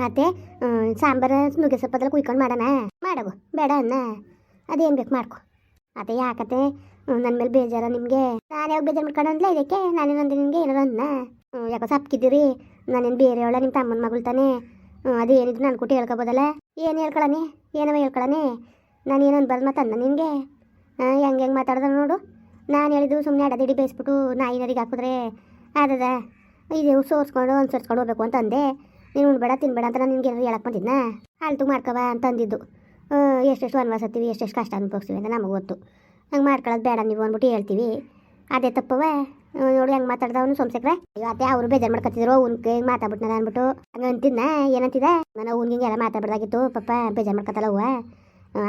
ಮತ್ತೆ ಸಾಂಬಾರು ನುಗ್ಗೆ ಸೊಪ್ಪದಲ್ಲ ಕುಯ್ಕೊಂಡು ಮಾಡೋಣ? ಮಾಡಗು, ಬೇಡ ಅನ್ನ. ಅದೇನು ಬೇಕು ಮಾಡ್ಕೊ. ಅದೇ ಯಾಕತ್ತೆ ನನ್ನ ಮೇಲೆ ಬೇಜಾರ ನಿಮಗೆ? ನಾನು ಯಾವಾಗ ಬೇಜಾರು ಮಾಡ್ಕೊಂಡು ಅಂದ್ಲ ಇದಕ್ಕೆ? ನಾನೇನಂದ್ರೆ ನಿಮಗೆ ಏನಾರು ಅನ್ನ? ಯಾಕೋ ಸಪ್ಕಿದ್ದೀರಿ ನಾನೇನು ಬೇರೆಯವಳ ನಿಮ್ಮ ತಮ್ಮನ ಮಗಳು ತಾನೆ? ಅದು ಏನಿದ್ರು ನಾನು ಕೊಟ್ಟು ಹೇಳ್ಕೊಬೋದಲ್ಲ? ಏನು ಹೇಳ್ಕೊಳನೆ? ಏನವ ಹೇಳ್ಕೊಳನೆ? ನಾನು ಏನು ಅನ್ಬಾರ್ದು ಮತ್ತೆ ಅನ್ನ ನಿನಗೆ? ಹೆಂಗೆ ಹೆಂಗೆ ಮಾತಾಡ್ದ ನೋಡು. ನಾನು ಹೇಳಿದ್ದು ಸುಮ್ಮನೆ ಅಡದಿಡಿ ಬೇಯಿಸ್ಬಿಟ್ಟು ನಾಯಿನರಿಗೆ ಹಾಕಿದ್ರೆ ಅದದ ಇದು ಸೋರ್ಸ್ಕೊಂಡು ಅನುಸರಿಸ್ಕೊಂಡು ಹೋಗ್ಬೇಕು ಅಂತ ಅಂದೆ. ನೀನು ಉಣ್ಬೇಡ ತಿನ್ಬೇಡ ಅಂತ ನಾನು ನಿನ್ಗೆ ಹೇಳಕ್ ಬಂದಿದ್ದೆ ಹಾಲು ಮಾಡ್ಕವ ಅಂತ ಅಂದಿದ್ದು. ಎಷ್ಟೆಷ್ಟು ವನವಾಸತ್ತೀವಿ ಎಷ್ಟೆಷ್ಟು ಕಷ್ಟ ಅನುಭವಿಸ್ತೀವಿ ಅಂತ ನಮಗೆ ಗೊತ್ತು. ಹಂಗೆ ಮಾಡ್ಕೊಳ್ಳೋದು ಬೇಡ ನೀವು ಅಂದ್ಬಿಟ್ಟು ಹೇಳ್ತೀವಿ. ಅದೇ ತಪ್ಪವ ನೋಡಿ ಹಂಗೆ ಮಾತಾಡ್ದವನು ಸೋಮಸಕ್ರೆ ಅಯ್ಯೋ ಅದೇ ಅವರು ಬೇಜಾರು ಮಾಡ್ಕೊತಿದ್ರು ಅವ್ನಿಗೆ ಹಿಂಗೆ ಮಾತಾಡ್ಬಿಟ್ನದ ಅಂದ್ಬಿಟ್ಟು. ಹಂಗೆ ಅಂತಿದ್ನ? ಏನಂತಿದೆ ನಾನು ಅವ್ನಿಗೆ ಹಿಂಗೆಲ್ಲ ಮಾತಾಡ್ಬಾರ್ದಾಗಿತ್ತು. ಪಪ್ಪ ಬೇಜಾರು ಮಾಡ್ಕೊತಲ್ಲ ಅವ್ವ.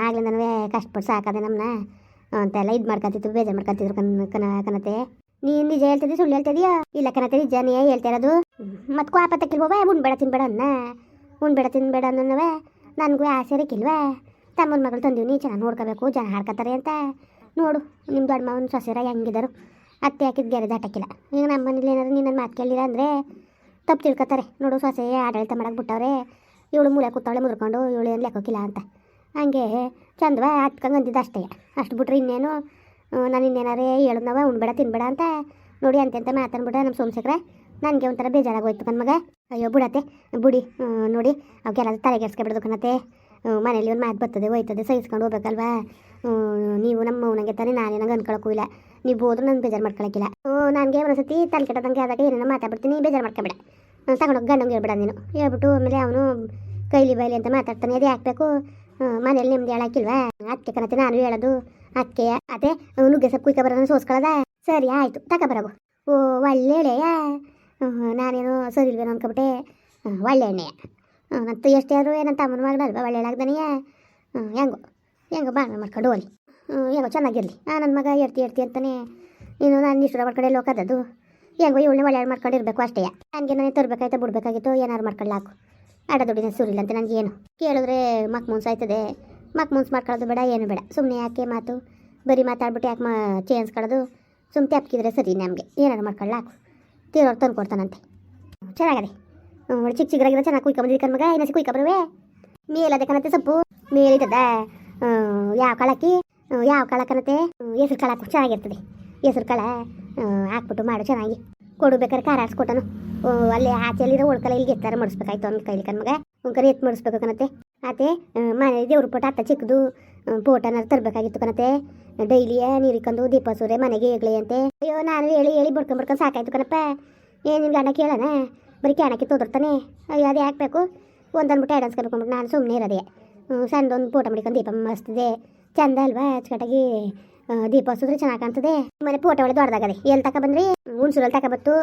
ಆಗ್ಲೇ ನನಗೆ ಕಷ್ಟಪಟ್ಟು ಸಾಕದೆ ನಮ್ಮನ್ನ ಅಂತೆಲ್ಲ ಇದು ಮಾಡ್ಕೊತಿತ್ತು, ಬೇಜಾರು ಮಾಡ್ಕೊತಿದ್ರು ಕನ್ ಕನ ಕನತೆ ನೀನು ನಿಜ ಹೇಳ್ತಿದ್ದಿ, ಸುಳ್ಳು ಹೇಳ್ತಿದ್ಯಾ? ಇಲ್ಲ ಕನತೆ ನಿಜ ನೀ ಹೇಳ್ತಾ ಇರೋದು ಮತ್ತೆ ಕ್ವಾಪ ತಕ್ಕಿಲ್ವವ ಉಣ್ಬೇಡ, ತಿನ್ಬೇಡ ಅನ್ನ. ಉಣ್ಬೇಡ, ತಿನ್ಬೇಡ ಅನ್ನೋವೆ ನನಗೂ ಆಸೆ ಕಿಲ್ವಾ ತಮ್ಮನ ಮಗಳು ತಂದೀವಿ ನೀ ಚೆನ್ನಾಗಿ ನೋಡ್ಕೋಬೇಕು, ಜನ ಹಾಡ್ಕೊತಾರೆ ಅಂತ. ನೋಡು ನಿಮ್ಮ ದೊಡ್ಡ ಮಾವನ ಸೊಸೆರ ಹೆಂಗಿದರು. ಅತ್ತೆ ಹಾಕಿದ ಗೆರೆ ದಾಟಕ್ಕಿಲ್ಲ ಈಗ ನಮ್ಮ ಮನೇಲಿ ಏನಾದ್ರು ನೀನು ನನ್ನ ಮಾತು ಕೇಳಿಲ್ಲ ಅಂದರೆ ತಪ್ಪು ತಿಳ್ಕೊತಾರೆ. ನೋಡು, ಸೊಸೆ ಆಡಳಿತ ಮಾಡಕ್ಕೆ ಬಿಟ್ಟವ್ರೆ. ಇವಳು ಮೂಲೆ ಕೂತಾಳೆ, ಮುರ್ಕೊಂಡು ಇವಳು ಏನು ಲೆಕ್ಕೋಕಿಲ್ಲ ಅಂತ. ಹಂಗೆ ಚಂದವ ಹತ್ಕಂಗೆ ಅಂದಿದ್ದು ಅಷ್ಟೇ. ಅಷ್ಟು ಬಿಟ್ರೆ ಇನ್ನೇನು? ನಾನು ಇನ್ನೇನಾರೇ ಹೇಳಿದ್ನವ ಉಣ್ಬೇಡ, ತಿನ್ಬೇಡ ಅಂತ. ನೋಡಿ, ಅಂತೆಂತ ಮಾತಾಡ್ಬಿಟ್ರೆ ನಮ್ಮ ಸೋಮಶೇಖರ. ನನಗೆ ಒಂಥರ ಬೇಜಾರಾಗೋಯ್ತು ಕಣ್ಮಗ. ಮಗ ಅಯ್ಯೋ, ಬಿಡತ್ತೆ. ಬುಡಿ ನೋಡಿ ಅವಕ್ಕೆಲ್ಲ ತಲೆಗೆಡ್ಸ್ಕೊಬಿಡ್ದು ಕಣತ್ತೆ. ಮನೇಲಿ ಒಂದು ಮಾತು ಬರ್ತದೆ, ಹೋಯ್ತದೆ, ಸಹಿಸ್ಕೊಂಡು ಹೋಗ್ಬೇಕಲ್ವಾ? ನೀವು ನಮ್ಮ ನನಗೆ ತಾನೇ ನಾನೇ ನಂಗೆ ಇಲ್ಲ ನೀವು ಹೋದ್ರು ನಾನು ಬೇಜಾರು ಮಾಡ್ಕೊಳಕ್ಕಿಲ್ಲ. ನನಗೆ ಒಂದ್ಸತಿ ತಲೆ ಕೆಟ್ಟದಂಗೆ ಆದಾಗ ಏನೇನು ಮಾತಾಡ್ಬಿಡ್ತೀನಿ, ಬೇಜಾರು ಮಾಡ್ಕೊಬೇಡ. ತಗೊಂಡೋಗಿ ಗಂಡಂಗೆ ಹೇಳ್ಬಿಡ ನೀನು. ಹೇಳ್ಬಿಟ್ಟು ಆಮೇಲೆ ಅವನು ಕೈಲಿ ಬೈಲಿ ಅಂತ ಮಾತಾಡ್ತಾನೆ, ಅದೇ ಹಾಕ್ಬೇಕು. ಮನೇಲಿ ನಿಮ್ದು ಹೇಳಕ್ಕಿಲ್ವಾ ಅದಕ್ಕೆ ಕಣತೆ ನಾನು ಹೇಳೋದು ಅದಕ್ಕೆ ಅದೇ ನುಗ್ಗೆ ಸೊಪ್ಪು ಕುಯ್ಕೊಬರೋದನ್ನು ಸೋಸ್ಕೊಳ್ಳೋದ? ಸರಿ, ಆಯಿತು ತಗೊಬರಬು ಓ ಒಳ್ಳೆಯ ನಾನೇನು ಸರಿ ಇಲ್ವೇನೋ ಅನ್ಕೊಬಿಟ್ಟೆ ಹ್ಮ್, ಒಳ್ಳೆ ಎಣ್ಣೆಯ ಮತ್ತು ಎಷ್ಟೇ ಆದರೂ ಏನಂತ ಅಮ್ಮನ ಮಗಳಲ್ವ ಒಳ್ಳೆ ಎಳಾಗ್ದಾನೆಯ ಹೆಂಗೋ ಹೆಂಗೋ ಬಾಣ ಮಾಡ್ಕೊಂಡು ಹೋಗಲಿ. ಹೆಂಗೋ ಚೆನ್ನಾಗಿರಲಿ. ಆ ನನ್ನ ಮಗ ಎಡ್ತಿ ಎಡ್ತಿ ಅಂತಾನೆ ನೀನು ನಾನು ಇಷ್ಟರ ಮಾಡ್ಕೊಂಡೆ ಲೋಕದದು ಹೆಂಗೋ ಇವಳನ್ನ ಒಳ್ಳೆ ಮಾಡ್ಕೊಂಡಿರ್ಬೇಕು ಅಷ್ಟೇ. ನನಗೆ ನಾನೇ ತರಬೇಕಾಯ್ತು ಬಿಡ್ಬೇಕಾಗಿತ್ತು ಏನಾರು ಮಾಡ್ಕೊಳ್ಳಾಕು ಅಡ ದುಡ್ಡಿನ ಸುರಿಲ್ಲ ಅಂತ ನನಗೆ ಏನು. ಕೇಳಿದ್ರೆ ಮಕ್ ಮುನ್ಸಾಯ್ತದೆ ಮಕ್ ಮುನ್ಸ್ ಮಾಡ್ಕೊಳ್ಳೋದು ಬೇಡ ಏನು ಬೇಡ. ಸುಮ್ಮನೆ ಯಾಕೆ ಮಾತು? ಬರೀ ಮಾತಾಡ್ಬಿಟ್ಟು ಯಾಕೆ ಮಾ ಚೇಂಜ್ಕೊಳ್ಳೋದು ಸುಮ್ಮನೆ ತಪ್ಪಿದ್ರೆ ಸರಿ ನಮಗೆ. ಏನಾರು ಮಾಡ್ಕೊಳ್ಳಾಕು ತೀರೋರು ತಂದು ಕೊಡ್ತಾನಂತೆ. ಚೆನ್ನಾಗದೆ. ಹ್ಞೂ ಚಿಕ್ಕ ಚಿಕ್ಕದಾಗಿರೋ ಚೆನ್ನಾಗಿ ಕುಯ್ಕೊಂಬಂದಿದ್ದು ಕಣ್ಮಗ ಇನ್ನೊಸಿ ಕುಯ್ಕೊಂಬರುವೆ ಮೇಲದೆ ಕಣತೆ ಸೊಪ್ಪು. ಮೇಲಿದ್ದದ ಯಾವ ಕಾಳಕ್ಕಿ? ಯಾವ ಕಾಳ ಕಣತೆ? ಹೆಸ್ರು ಕಾಳು ಹಾಕು, ಚೆನ್ನಾಗಿರ್ತದೆ. ಹೆಸ್ರು ಕಾಳ ಹಾಕ್ಬಿಟ್ಟು ಮಾಡು ಚೆನ್ನಾಗಿ. ಕೊಡು ಬೇಕಾದ್ರೆ ಖಾರ ಆಡ್ಸ್ಕೊಟ್ಟನು ಅಲ್ಲಿ ಆಚೆಯಲ್ಲಿರೋ ಒಳ್ಕಲ ಇಲ್ಲಿಗೆ ಎತ್ತರ ಮಾಡಿಸ್ಬೇಕಾಯ್ತು ಅವ್ನ ಕೈಲಿ ಕಣ್ಮಗ ಒಂಕರೆ ಎತ್ತು ಮಾಡಿಸ್ಬೇಕು ಕಣತೆ. ಆತೆ ಮನೆ ದೇವ್ರ ಪೋಟ ಅತ್ತ ಚಿಕ್ಕದು ಪೋಟನ ತರಬೇಕಾಗಿತ್ತು ಕಣತೆ ಡೈಲಿಯ ನೀರಿಕಂದು ದೀಪ ಸೂರೆ ಮನೆಗೆ ಹೇಗ್ಲಿ ಅಂತೆ. ಅಯ್ಯೋ, ನಾನು ಹೇಳಿ ಹೇಳಿ ಬಡ್ಕೊಂಡ್ ಬಡ್ಕೊಂಡು ಸಾಕಾಯ್ತು ಕಣಪ್ಪ. ಏನು ನಿಮ್ಗೆ ಅಣ್ಣ ಕೇಳೋಣ? ಬರೀ ಕ್ಯಾಣಕ್ಕೆ ತೋದಿರ್ತಾನೆ ಅಯ್ಯೋ, ಅದು ಯಾಕಬೇಕು ಒಂದನ್ಬಿಟ್ಟು ಎರಡು ಕರ್ಕೊಂಡ್ಬಿಟ್ಟು ನಾನು ಸುಮ್ಮನೆ ಇರೋದೆ. ಸಣ್ಣದೊಂದು ಪೋಟ ಮಾಡಿಕೊಂಡು ದೀಪ ಮಸ್ತಿದೆ. ಚಂದ ಅಲ್ವಾ? ಅಚ್ಚುಕಟ್ಟಾಗಿ ದೀಪ ಹಸಿದ್ರೆ ಚೆನ್ನಾಗಿ ಕಾಣ್ತದೆ. ಮನೆ ಪೋಟ ಒಳ್ಳೆ ದೊಡ್ಡದಾಗದೆ. ಎಲ್ಲಿ ತಕ ಬಂದ್ರಿ? ಹುಣ್ಸೂರಲ್ಲಿ ತಕ ಬತ್ತು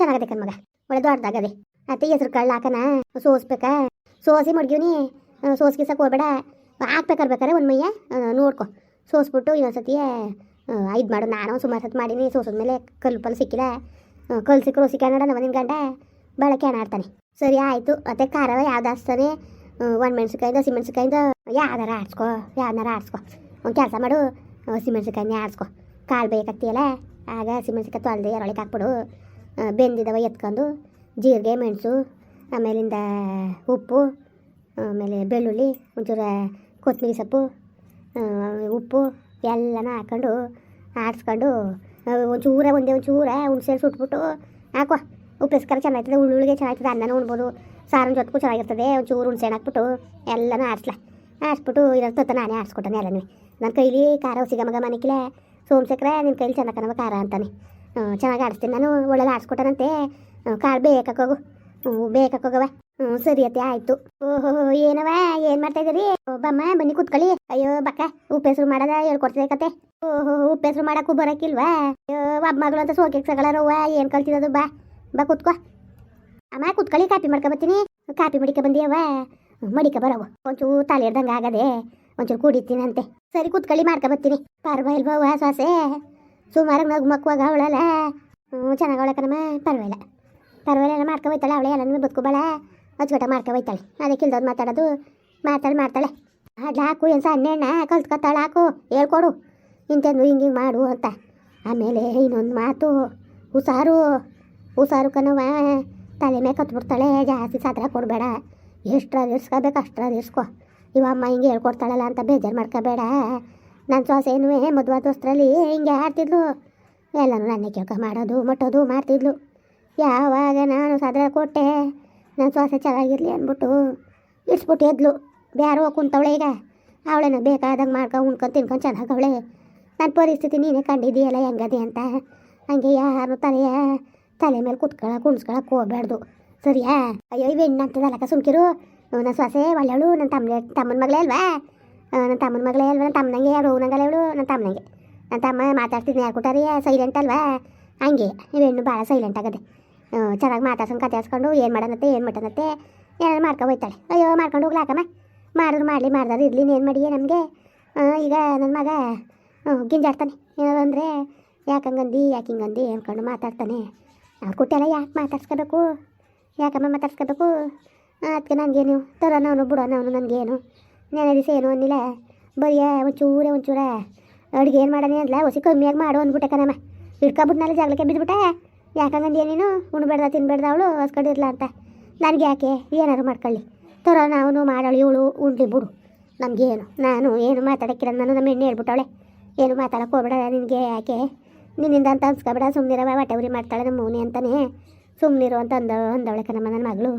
ಚೆನ್ನಾಗದೆ ಕಣ್ಮಗ ಒಳ್ಳೆ ದೊಡ್ಡದಾಗದೆ. ಅತ್ತೆ, ಹೆಸ್ರು ಕಳ್ಳ ಹಾಕನ ಸೋಸ್ಬೇಕಾ? ಸೋಸಿ ಮಡ್ಗಿವ್ನಿ? ಸೋಸ್ ಗಿಸಕ್ಕೆ ಹೋಗ್ಬೇಡ. ಹಾಕ್ಬೇಕಾರೆ ಬೇಕಾರೆ ಒಂದು ಮೈಯ ನೋಡ್ಕೊ. ಸೋಸ್ಬಿಟ್ಟು ಇನ್ನೊಂದ್ಸತಿ ಇದು ಮಾಡು. ನಾನು ಸುಮಾರು ಸತ್ತು ಮಾಡೀನಿ. ಸೋಸಿದ್ಮೇಲೆ ಕಲ್ಲು ಪಲ್ಲು ಸಿಕ್ಕಿಲ್ಲ ಕಲ್ಲು ಸಿಕ್ಕರು ಸಿಕ್ಕಾಡ ನಮ್ಮ ನಿನ್ನ ಗಂಡ ಬಳಕೆ ಆಡ್ತಾನೆ ಸರಿ, ಆಯಿತು. ಮತ್ತು ಖಾರ ಯಾವ್ದು ಹಾಸ್ತಾನೆ ಒಣ ಮೆಣಸಿನ್ಕಾಯಿಂದ ಹಸಿ ಮೆಣಸಿನ್ಕಾಯಿಂದ ಯಾವ್ದಾರ ಆಡ್ಸ್ಕೊ ಯಾವ್ದಾರ ಆಡ್ಸ್ಕೊ. ಒಂದು ಕೆಲಸ ಮಾಡು. ಹಸಿ ಮೆಣಸಿನ್ಕಾಯಿನೇ ಆಡ್ಸ್ಕೊ. ಕಾಳು ಬೇಕತ್ತೀಯಲ್ಲ ಆಗ ಹಸಿ ಮೆಣಸಿನ್ಕಾಯಿ ತೊಳೆದು ಎರೊಳಗೆ ಹಾಕ್ಬಿಡು. ಬೆಂದಿದವ ಎತ್ಕೊಂಡು, ಜೀರಿಗೆ, ಮೆಣಸು, ಆಮೇಲಿಂದ ಉಪ್ಪು ಆಮೇಲೆ ಬೆಳ್ಳುಳ್ಳಿ, ಒಂಚೂರು ಕೊತ್ತಂಬರಿ ಸೊಪ್ಪು ಉಪ್ಪು ಎಲ್ಲನೂ ಹಾಕ್ಕೊಂಡು, ಆಡಿಸ್ಕೊಂಡು ಒಂಚೂರ ಒಂದೇ ಒಂಚೂರ ಹುಣ್ಸೆ ಸುಟ್ಬಿಟ್ಟು ಹಾಕೋ ಉಪ್ಪೆಸ್ಕರ ಚೆನ್ನಾಗ್ತದೆ ಉಳ್ಳುಳ್ಳಿಗೆ ಚೆನ್ನಾಗ್ತದೆ, ಅನ್ನನೂ ಉಣ್ಬೋದು. ಸಾರಿನ ಜೊತೆಗೂ ಚೆನ್ನಾಗಿರ್ತದೆ, ಒಂಚೂರು ಹುಣಸೆ ಹಾಕ್ಬಿಟ್ಟು ಎಲ್ಲನೂ ಆಡಿಸ್ಲ. ಆಡಿಸ್ಬಿಟ್ಟು ಇರೋ ತತ್ತ ನಾನೇ ಆಡಿಸ್ಕೊಟ್ಟನೆ ಎಲ್ಲನೂ. ನನ್ನ ಕೈಲಿ ಖಾರ ಸಿಗ ಮಗ ಮನೆಕಿಲ್ಲ ಸೋಮಶೇಖರ ನಿನ್ನ ಕೈಲಿ ಚೆನ್ನಾಗಿ ಕಣವ ಖಾರ ಅಂತಾನೆ. ಚೆನ್ನಾಗಿ ಆಡಿಸ್ತೀನಿ ನಾನು ಒಳ್ಳೆಲ್ಲ ಆಡಿಸ್ಕೊಟ್ಟನಂತೆ. ಕಾಳು ಬೇಕಾಕೋಗು ಹ್ಞೂ ಬೇಕಾಕೋಗವ ಹ್ಞೂ ಸರಿ ಅತ್ತೆ, ಆಯಿತು. ಓಹೋ ಏನವ ಏನು ಮಾಡ್ತಾ ಇದ್ದೀರಿ ಬಮ್ಮ, ಬನ್ನಿ ಕೂತ್ಕೊಳ್ಳಿ. ಅಯ್ಯೋ, ಬಕ್ಕ ಉಪ್ಪೆಸ್ರು ಮಾಡದ ಹೇಳ್ಕೊಡ್ತಿದ್ದೆ ಕತೆ. ಓಹೋ ಉಪ್ಪೆಸ್ರು ಮಾಡಕ್ಕೂ ಬರಕ್ಕಿಲ್ವಾ ಅಯ್ಯೋ ಒಬ್ಬ ಮಗಳು ಅಂತ ಸೋಕೆ ಸಗಳರವ್ವ ಏನು ಕಲ್ತಿರೋದು ಬಾ. ಬಾ, ಕೂತ್ಕೋ. ಅಮ್ಮ, ಕೂತ್ಕೊಳ್ಳಿ ಕಾಪಿ ಮಾಡ್ಕೊ ಬರ್ತೀನಿ. ಕಾಪಿ ಮಡಿಕೆ ಬಂದಿಯವ ಮಡಿಕೆ ಬರವ. ಒಂಚೂರು ತಲೆ ಹಿಡ್ದಂಗೆ ಆಗದೆ ಒಂಚೂರು ಕುಡಿತೀನಂತೆ ಸರಿ, ಕೂತ್ಕೊಳ್ಳಿ, ಮಾಡ್ಕೊ ಬರ್ತೀನಿ. ಪರವಾಗಿಲ್ವವ್ವ ಸೊಸೆ ಸುಮಾರಾಗಿ ನಗು ಮಕ್ಕುವಾಗ ಅವಳಲ್ಲ. ಹ್ಞೂ ಚೆನ್ನಾಗಿ ಕಣಮ್ಮ ಪರವಾಗಿಲ್ಲ ಪರವಾಗಿಲ್ಲ ಮಾಡ್ಕೊ ಹೋಯ್ತಾಳೆ. ಅವಳೆ ಎಲ್ಲ ಬದುಕುಬಾಳ ಅಚ್ಚುಕಟ್ಟ ಮಾಡ್ಕೊ ಹೋಯ್ತಾಳೆ. ಅದಕ್ಕೆ ಇಲ್ದೋದ್ ಮಾತಾಡೋದು, ಮಾತಾಡಿ ಮಾಡ್ತಾಳೆ. ಅಡ್ಲ ಹಾಕು, ಏನು ಸಣ್ಣ ಅಣ್ಣ ಕಲ್ತ್ಕೊತಾಳೆ ಹಾಕು, ಹೇಳ್ಕೊಡು. ಇಂಥದ್ದು ಹಿಂಗೆ ಮಾಡು ಅಂತ. ಆಮೇಲೆ ಇನ್ನೊಂದು ಮಾತು, ಹುಷಾರು ಹುಷಾರು ಕಣವ ತಲೆ ಮೇಲೆ ಕತ್ಬಿಡ್ತಾಳೆ ಜಾಸ್ತಿ ಸಾತ್ರ ಕೊಡಬೇಡ. ಎಷ್ಟ್ರಾದ್ರು ಇರ್ಸ್ಕೋಬೇಕು ಅಷ್ಟ್ರಾದ್ರು ಇರ್ಸ್ಕೊ ಇವ ಅಮ್ಮ ಹಿಂಗೆ ಹೇಳ್ಕೊಡ್ತಾಳಲ್ಲ ಅಂತ ಬೇಜಾರು ಮಾಡ್ಕೋಬೇಡ. ನನ್ನ ಸೊಸೆನೂ ಮದುವೆ ದೋಸ್ತರಲ್ಲಿ ಹಿಂಗೆ ಆಡ್ತಿದ್ಲು. ಎಲ್ಲನೂ ನನ್ನ ಕೇಳ್ಕ ಮಾಡೋದು, ಮಟ್ಟೋದು ಮಾಡ್ತಿದ್ಲು. ಯಾವಾಗ ನಾನು ಸಾದ್ರ ಕೊಟ್ಟೆ ನನ್ನ ಸೊಸೆ ಚೆನ್ನಾಗಿರ್ಲಿ ಅಂದ್ಬಿಟ್ಟು ಇಡ್ಸ್ಬಿಟ್ಟು ಎದ್ಲು. ಬ್ಯಾರೋ ಕುಂತವಳೆ ಈಗ. ಅವಳೇನ ಬೇಕಾದಂಗೆ ಮಾಡ್ಕೊ, ಉಣ್ಕೊಂಡು ತಿನ್ಕೊಂಡು ಚೆನ್ನಾಗವಳೆ. ನನ್ನ ಪರಿಸ್ಥಿತಿ ನೀನೇ ಕಂಡಿದ್ದೀಯಲ್ಲ ಹೆಂಗದೆ ಅಂತ. ಹಂಗೆ ಯಾರು ತಲೆಯ ತಲೆ ಮೇಲೆ ಕುತ್ಕೊಳ ಕುಣಿಸ್ಕೊಳಕ್ಕೆ ಹೋಗ್ಬಾರ್ದು ಸರಿಯಾ? ಅಯ್ಯೋ, ಇವು ಹೆಣ್ಣು ಅಂತದಲ್ಲಕ್ಕ ಸುಮ್ಕಿರು. ನನ್ನ ಸೊಸೆ ಒಳ್ಳೆಯವಳು ನನ್ನ ತಮ್ಮ, ತಮ್ಮನ ಮಗಳೇ ಅಲ್ವಾ? ನನ್ನ ತಮ್ಮನ ಮಗಳೇ ಅಲ್ವಾ? ನನ್ನ ತಮ್ಮನಂಗೆ ಯಾರು ಹೋಗಂಗಲ್ಲ ನನ್ನ ತಮ್ಮನಂಗೆ. ನನ್ನ ತಮ್ಮ ಮಾತಾಡ್ತಿದ್ದೆ ಯಾರು ಕೊಟ್ಟಾರಿ ಸೈಲೆಂಟ್ ಅಲ್ವಾ? ಹಂಗೆ. ಇವೆಣ್ಣು ಭಾಳ ಸೈಲೆಂಟ್ ಆಗದೆ. ಚೆನ್ನಾಗಿ ಮಾತಾಡ್ಸೋಣ ಕತೆ ಹಾಸ್ಕೊಂಡು ಏನು ಮಾಡೋಣತ್ತೆ ಏನು ಮಟನತ್ತೆ ಏನಾದ್ರು ಮಾಡ್ಕೊಂಡು ಹೋಯ್ತಾಳೆ. ಅಯ್ಯೋ, ಮಾಡ್ಕೊಂಡು ಹೋಗ್ಲಾಕಮ್ಮ. ಮಾಡಿದ್ರು, ಮಾಡಲಿ ಮಾಡ್ದಾರು ಇರಲಿ ಏನು ಮಾಡಿಯೇ ನಮಗೆ. ಈಗ ನನ್ನ ಮಗ ಗಿಂಜಾಡ್ತಾನೆ. ಏನಾರು ಅಂದರೆ ಯಾಕಂಗಂದು ಯಾಕೆ ಹಿಂಗಂದು ಅಂದ್ಕೊಂಡು ಮಾತಾಡ್ತಾನೆ. ಅವ್ರು ಕೊಟ್ಟೆಲ್ಲ ಯಾಕೆ ಮಾತಾಡ್ಸ್ಕೋಬೇಕು? ಯಾಕಮ್ಮ ಮಾತಾಡ್ಸ್ಕೋಬೇಕು? ಅದಕ್ಕೆ ನನಗೇನು? ತರೋನವನು, ಬಿಡೋನವನು ನನಗೇನು? ನೆನೆ ದಿವಸ ಏನು ಅನ್ನಿಲ್ಲ. ಬರೀ ಒಂಚೂರೇ ಒಂಚೂರ. ಅಡುಗೆ ಏನು ಮಾಡೋಣ ಅಂದ್ಲ? ಹೊಸಿ ಕಮ್ಮಿಯಾಗಿ ಮಾಡು ಅಂದ್ಬಿಟ್ಟೆ ಕಣಮ್ಮ. ಹಿಡ್ಕೊಬಿಟ್ನಲ್ಲ ಜಾಗಲಕ್ಕೆ ಬಿದ್ದುಬಿಟ್ಟೆ ಯಾಕಂಗಂದು ಏನೇನು ಉಣ್ಬೇಡ್ದ, ತಿನ್ಬೇಡ್ದ ಅವಳು ಹೊಸ್ಕೊಂಡಿರ್ಲ ಅಂತ. ನನಗೆ ಯಾಕೆ? ಏನಾರು ಮಾಡ್ಕೊಳ್ಳಿ. ತೋರ ನಾವು ಮಾಡೋಳು, ಇವಳು ಉಂಡ್ಲಿ ಬಿಡು. ನಮಗೇನು ನಾನು ಏನು ಮಾತಾಡಕ್ಕಿಲ್ಲ ನಾನು ನಮ್ಮ ಹೆಣ್ಣು ಹೇಳ್ಬಿಟ್ಟವಳೆ. ಏನು ಮಾತಾಡಕ್ಕೆ ಹೋಗ್ಬೇಡ, ನಿನಗೆ ಯಾಕೆ? ನಿನ್ನಿಂದ ಅಂತ ಅನ್ಸ್ಕೊಬೇಡ ಸುಮ್ಮನಿರವ ಹೊಟ್ಟೆ ಉರಿ ಮಾಡ್ತಾಳೆ ನಮ್ಮ ಮೌನಿ ಅಂತಾನೆ. ಸುಮ್ಮನಿರು ಅಂತ ಅಂದ, ಅಂದವಳೆ ಕಣಮ್ಮ, ನನ್ನ ಮಗಳು.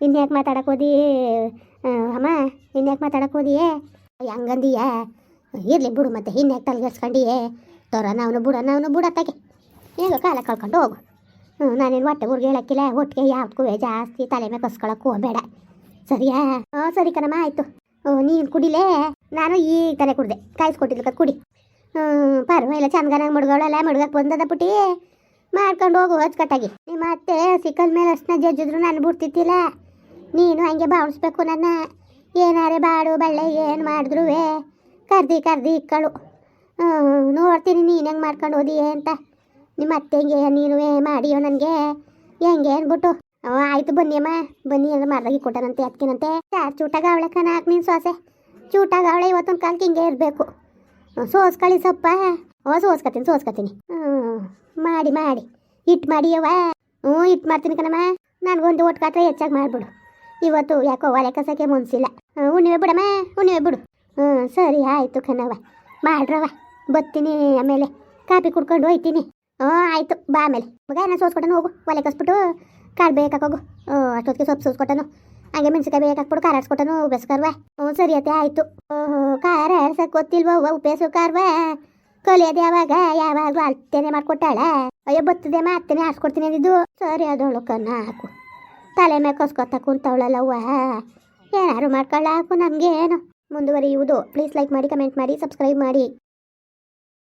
ಇನ್ಯಾಕೆ ಮಾತಾಡಕ್ಕೆ ಹೋದಿ ಅಮ್ಮ? ಇನ್ಯಾಕೆ ಮಾತಾಡಕ್ಕೆ ಹೋದಿಯೇ? ಹಂಗಂದೀಯ? ಇರಲಿ ಬಿಡು ಮತ್ತೆ, ಇನ್ಯಾಕೆ ತಲೆಗೆಡ್ಸ್ಕೊಂಡಿಯೇ ತೋರ ನಾವು ಬಿಡ ನಾವು ಬಿಡತ್ತಾಗೆ ಹೇಗೋ ಕಾಲ ಕಳ್ಕೊಂಡು ಹೋಗು. ನಾನೇನು ಹೊಟ್ಟೆ ಊರಿಗೆ ಹೇಳಕ್ಕಿಲ್ಲ. ಒಟ್ಟಿಗೆ ಯಾವ್ದಕ್ಕೂ ಜಾಸ್ತಿ ತಲೆ ಮೇಲೆ ಕಸ್ಕೊಳಕ್ಕೆ ಹೋಗಬೇಡ. ಸರಿಯಾ? ಹಾಂ, ಸರಿ ಕಣಮ್ಮ, ಆಯಿತು. ನೀನು ಕುಡಿಲೇ? ನಾನು ಈಗ ತಲೆ ಕುಡಿದೆ. ಕಾಯಿಸ್ಕೊಟ್ಟಿದ್ಲು ಕುಡಿ. ಹ್ಞೂ ಪರವಾಗಿಲ್ಲ ಚಂದಗನಾಗ ಮುಡ್ಗೋಳಲ್ಲ ಮುಡ್ಗಕ್ಕೆ ಬಂದದ ಪುಟಿ ಮಾಡ್ಕೊಂಡು ಹೋಗು ಅಚ್ಚುಕಟ್ಟಾಗಿ ನಿಮ್ಮ ಅತ್ತೆ ಸಿಕ್ಕದ ಮೇಲೆ ಅಷ್ಟನ್ನ ಜಜ್ಜಿದ್ರು ನಾನು ಬಿಡ್ತಿದ್ದಿಲ್ಲ. ನೀನು ಹಂಗೆ ಬಾವಿಸ್ಬೇಕು ನನ್ನ. ಏನಾರೆ ಬಾಡು, ಬಳ್ಳೆ ಏನು ಮಾಡಿದ್ರು ಕರ್ದಿ ಕರ್ದಿ ಇಕ್ಕಳು. ಹ್ಞೂ ನೋಡ್ತೀನಿ ನೀನು ಹೆಂಗೆ ಮಾಡ್ಕೊಂಡು ಹೋದಿ ಅಂತ. ನಿಮ್ಮ ಅತ್ತೆಗೆ ನೀನು ಮಾಡಿಯೋ ನನಗೆ? ಹೆಂಗೆ ಅಂದ್ಬಿಟ್ಟು. ಆಯ್ತು ಬನ್ನಿ ಅಮ್ಮ. ಬನ್ನಿ ಅಂದ್ರೆ ಮಾಡ್ದಾಗಿ ಕೊಟ್ಟನಂತೆ ಅದಕ್ಕಿನಂತೆ ಚಾರ್ ಚೂಟಾಗ ಅವಳೆ ಕಣ ಹಾಕಿ ನೀನು ಸೊಸೆ. ಚೂಟಾಗ ಅವಳೆ ಇವತ್ತೊಂದು ಕಾಲಕ್ಕೆ ಹಿಂಗೆ ಇರಬೇಕು. ಸೋಸ್ಕೊಳ್ಳಿ ಸೊಪ್ಪ. ಓ, ಸೋಸ್ಕತೀನಿ ಸೋಸ್ಕತೀನಿ. ಹ್ಞೂ ಮಾಡಿ ಮಾಡಿ. ಹಿಟ್ಟು ಮಾಡಿ ಯವ್ವ ಹ್ಞೂ ಹಿಟ್ಟು ಮಾಡ್ತೀನಿ ಕಣಮ್ಮ. ನನಗೊಂದು ಒಟ್ಟು ಕಾತ್ರ ಹೆಚ್ಚಾಗಿ ಮಾಡಿಬಿಡು. ಇವತ್ತು ಯಾಕೋ ಒಲೆ ಕಸಕ್ಕೆ ಮುನ್ಸಿಲ್ಲ. ಹ್ಞೂ ಬಿಡಮ್ಮ ಹುಣ್ಣಿಮೆ ಬಿಡು. ಹ್ಞೂ, ಸರಿ, ಆಯಿತು ಕಣವ ಮಾಡ್ರವ ಬತ್ತೀನಿ ಆಮೇಲೆ. ಕಾಪಿ ಕುಡ್ಕೊಂಡು ಹೋಯ್ತೀನಿ. ಹ್ಞೂ ಆಯಿತು. ಬಾ ಆಮೇಲೆ. ಮಗ ನಾನು ಸೋಸ್ಕೊಟ್ಟನು ಹೋಗು. ಒಲೆ ಕಸ್ಬಿಟ್ಟು ಕಾಳು ಬೇಕಾಕೋಗು ಅಷ್ಟೊತ್ತಿಗೆ ಸೊಪ್ಪು ಸೋಸ್ಕೊಟ್ಟನು ಹಂಗೆ ಮೆಣಸಿಕಾಯಿ ಬೇಕಾಕ್ಬಿಟ್ಟು ಖಾರ ಆಡ್ಸ್ಕೊಟ್ಟನು ಉಪೇಸ್ಕರ್ವ ಹ್ಞೂ, ಸರಿ ಅತ್ತೆ, ಆಯಿತು. ಓಹೋ, ಖಾರ ಆಡ್ಸಕ್ಕೆ ಗೊತ್ತಿಲ್ವೋ ಉಪೇಸು ಕಾರ್ವ. ಕಲಿಯೋದು ಯಾವಾಗ, ಯಾವಾಗಲೂ ಅಳ್ತೇನೆ ಮಾಡ್ಕೊಟ್ಟಾಳ. ಅಯ್ಯೋ ಬರ್ತದೆ ಮಾತೇನೆ ಆಡ್ಸ್ಕೊಡ್ತೀನಿ ಅಂದಿದ್ದು. ಸರಿ ಅದೊಳು ಕನ್ನ ಹಾಕು. ತಲೆ ಮೇಲೆ ಕಸ್ಕೊತ ಕುಂತವಳಲ್ಲವ್ವ ಏನಾರು ಮಾಡ್ಕೊಳ್ಳ ನಮಗೇನು. ಮುಂದುವರಿಯುವುದು. ಪ್ಲೀಸ್ ಲೈಕ್ ಮಾಡಿ, ಕಮೆಂಟ್ ಮಾಡಿ, ಸಬ್ಸ್ಕ್ರೈಬ್ ಮಾಡಿ.